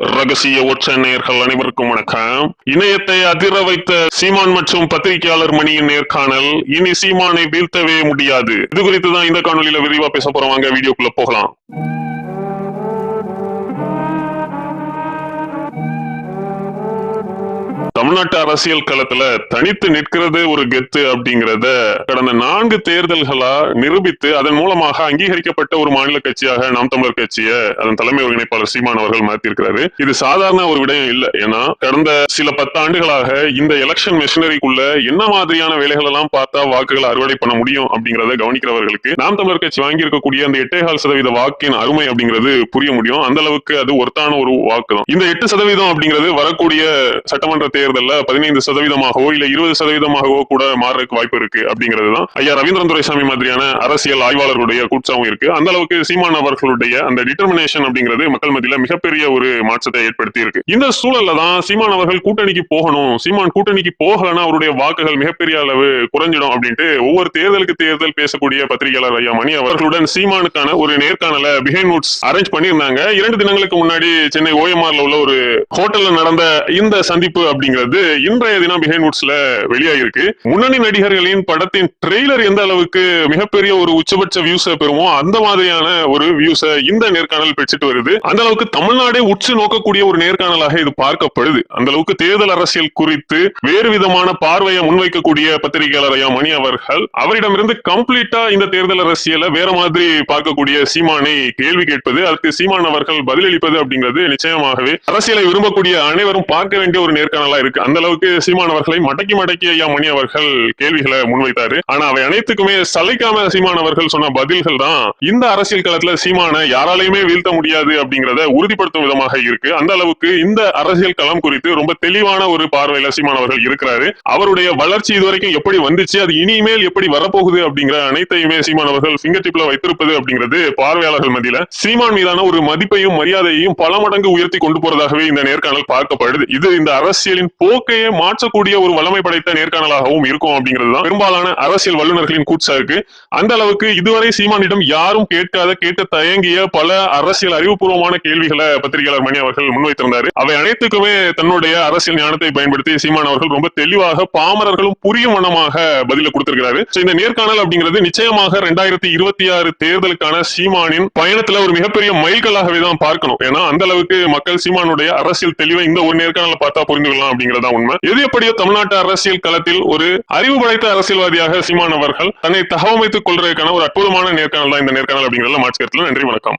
ரகசிய ஒற்ற நேர்கள் அனைவருக்கும் வணக்கம். இணையத்தை அதிர வைத்த சீமான் மற்றும் பத்திரிகையாளர் மணியின் நேர்காணல் இனி சீமானை வீழ்த்தவே முடியாது. இது குறித்து தான் இந்த காணொலியில விரிவா பேச போறவங்க வீடியோக்குள்ள போகலாம். தமிழ்நாட்டு அரசியல் களத்துல தனித்து நிற்கிறது ஒரு கெத்து அப்படிங்கறத கடந்த நான்கு தேர்தல்களா நிரூபித்து அதன் மூலமாக அங்கீகரிக்கப்பட்ட ஒரு மாநில கட்சியாக நாம் தமிழர் கட்சியை அதன் தலைமை ஒருங்கிணைப்பாளர் சீமான் அவர்கள் மாற்றிருக்கிறாரு இது சாதாரண ஒரு விடயம் இல்ல. ஏன்னா கடந்த சில பத்து ஆண்டுகளாக இந்த எலெக்ஷன் மிஷினரிக்குள்ள என்ன மாதிரியான வேலைகள் எல்லாம் பார்த்தா வாக்குகளை அறுவடை பண்ண முடியும் அப்படிங்கறத கவனிக்கிறவர்களுக்கு நாம் தமிழர் கட்சி வாங்கி இருக்கக்கூடிய அந்த எட்டேகால் சதவீத வாக்கின் அருமை அப்படிங்கிறது புரிய முடியும். அந்த அளவுக்கு அது ஒருத்தான ஒரு வாக்கு தான் இந்த எட்டு சதவீதம் அப்படிங்கிறது வரக்கூடிய சட்டமன்ற தேர்தல் தேர்தல்ல பதினைந்து சதவீதமாகவோ இல்ல இருபது சதவீதமாகவோ கூட மாறதுக்கு வாய்ப்பு இருக்கு அப்படிங்கிறது தான் ஐயா ரவீந்திரன் துரைசாமி மாதிரியான அரசியல் ஆய்வாளர்களுடைய கூட்சாவும் இருக்கு. அந்த அளவுக்கு சீமான் அவர்களுடைய அந்த டிட்டர்மினேஷன் அப்படிங்கிறது மக்கள் மத்தியில மிகப்பெரிய ஒரு மாற்றத்தை ஏற்படுத்தி இருக்கு. இந்த சூழல்ல தான் சீமான் அவர்கள் கூட்டணிக்கு போகணும். சீமான் கூட்டணிக்கு போகலன்னா அவருடைய வாக்குகள் மிகப்பெரிய அளவு குறைஞ்சிடும் அப்படின்ட்டு ஒவ்வொரு தேர்தலுக்கு தேர்தல் பேசக்கூடிய பத்திரிகையாளர் ஐயா மணி அவர்களுடன் சீமானுக்கான ஒரு நேர்காணல பிஹைண்ட் நோட்ஸ் அரேஞ்ச் பண்ணியிருந்தாங்க. இரண்டு தினங்களுக்கு முன்னாடி சென்னை ஓஎம்ஆர்ல உள்ள ஒரு ஹோட்டல்ல நடந்த இந்த சந்திப்பு அப்படிங்கிறது இன்றைய தினம் பிஹைண்ட் வுட்ஸ்ல வெளியாகிருக்கு முன்னணி நடிகர்களின் படத்தின் ட்ரெய்லர் எந்த அளவுக்கு மிகப்பெரிய ஒரு உச்சபட்ச வியூஸ பெறுமோ அந்த மாதிரியான ஒரு வியூஸ இந்த நேர்காணல் பெற்றுட்டு வருது. அந்த அளவுக்கு தமிழ்நாடே உற்று நோக்கக்கூடிய ஒரு நேர்காணலாக இது பார்க்கப்படுது. அந்த அளவுக்கு தேர்தல் அரசியல் குறித்து வேறு விதமான பார்வையை முன்வைக்கக்கூடிய பத்திரிகையாளர் ஐயா மணி அவர்கள் அவரிடமிருந்து கம்ப்ளீட்டா இந்த தேர்தல் அரசியலை வேற மாதிரி பார்க்கக்கூடிய சீமானை கேள்வி கேட்பது அதுக்கு சீமான் அவர்கள் பதிலளிப்பது அப்படிங்கிறது நிச்சயமாகவே அரசியலை விரும்பக்கூடிய அனைவரும் பார்க்க வேண்டிய ஒரு நேர்காணலா இருக்கு. அந்த அளவுக்கு சீமான் அவர்களை மடக்கி மடக்கி ஐயா மணி அவர்கள் கேள்விகளை முன்வைத்தாரு. ஆனா அவை அனைத்துக்குமே சலைக்காம சீமான் அவர்கள் சொன்ன பதில்கள் தான் இந்த அரசியல் களத்துல சீமானை யாராலையுமே வீழ்த்த முடியாது அப்படிங்கறத உறுதிப்படுத்தும் விதமாக இருக்கு. அந்த அளவுக்கு இந்த அரசியல் களம் குறித்து ரொம்ப தெளிவான ஒரு பார்வையில சீமான் அவர்கள் இருக்கிறாரு. அவருடைய வளர்ச்சி இதுவரைக்கும் எப்படி வந்துச்சு அது இனிமேல் எப்படி வரப்போகுது அப்படிங்கிற அனைத்தையுமே சீமான் அவர்கள் டிப்ல வைத்திருப்பது அப்படிங்கிறது பார்வையாளர்கள் மத்தியில. சீமான் மீதான ஒரு மதிப்பையும் மரியாதையையும் பல மடங்கு உயர்த்தி கொண்டு போறதாகவே இந்த நேர்காணல் பார்க்கப்படுது. இது இந்த அரசியலின் போக்கையே மாற்றக்கூடிய ஒரு வல்லமை படைத்த நேர்காணலாகவும் இருக்கும் அப்படிங்கிறது தான் பெரும்பாலான அரசியல் வல்லுநர்களின் கூச்சா இருக்கு. அந்த அளவுக்கு இதுவரை சீமானிடம் யாரும் கேட்காத கேட்க தயங்கிய பல அரசியல் அறிவுபூர்வமான கேள்விகளை பத்திரிகையாளர் மணி அவர்கள் முன்வைத்திருந்தாரு. அவை அனைத்துக்குமே தன்னுடைய அரசியல் ஞானத்தை பயன்படுத்தி சீமான் அவர்கள் ரொம்ப தெளிவாக பாமரர்களும் புரியும் வண்ணமாக பதில கொடுத்திருக்கிறாரு. இந்த நேர்காணல் அப்படிங்கிறது நிச்சயமாக ரெண்டாயிரத்தி இருபத்தி ஆறு தேர்தலுக்கான சீமானின் பயணத்துல ஒரு மிகப்பெரிய மைல்கல்லாகவே தான் பார்க்கணும். ஏன்னா அந்த அளவுக்கு மக்கள் சீமானுடைய அரசியல் தெளிவை இந்த ஒரு நேர்காணல பார்த்தா புரிந்து கொள்ளலாம் அப்படிங்கறதா உண்மை. எது எப்படியோ தமிழ்நாட்டு அரசியல் களத்தில் ஒரு அறிவு படைத்த அரசியல்வாதியாக சீமான் அவர்கள் தன்னை தகவமைத்துக் கொள்வதற்கான ஒரு அற்புதமான நேர்காணல் தான் இந்த நேர்காணல் அப்படிங்கறதுல மாற்றுக்கிறதுல நன்றி வணக்கம்.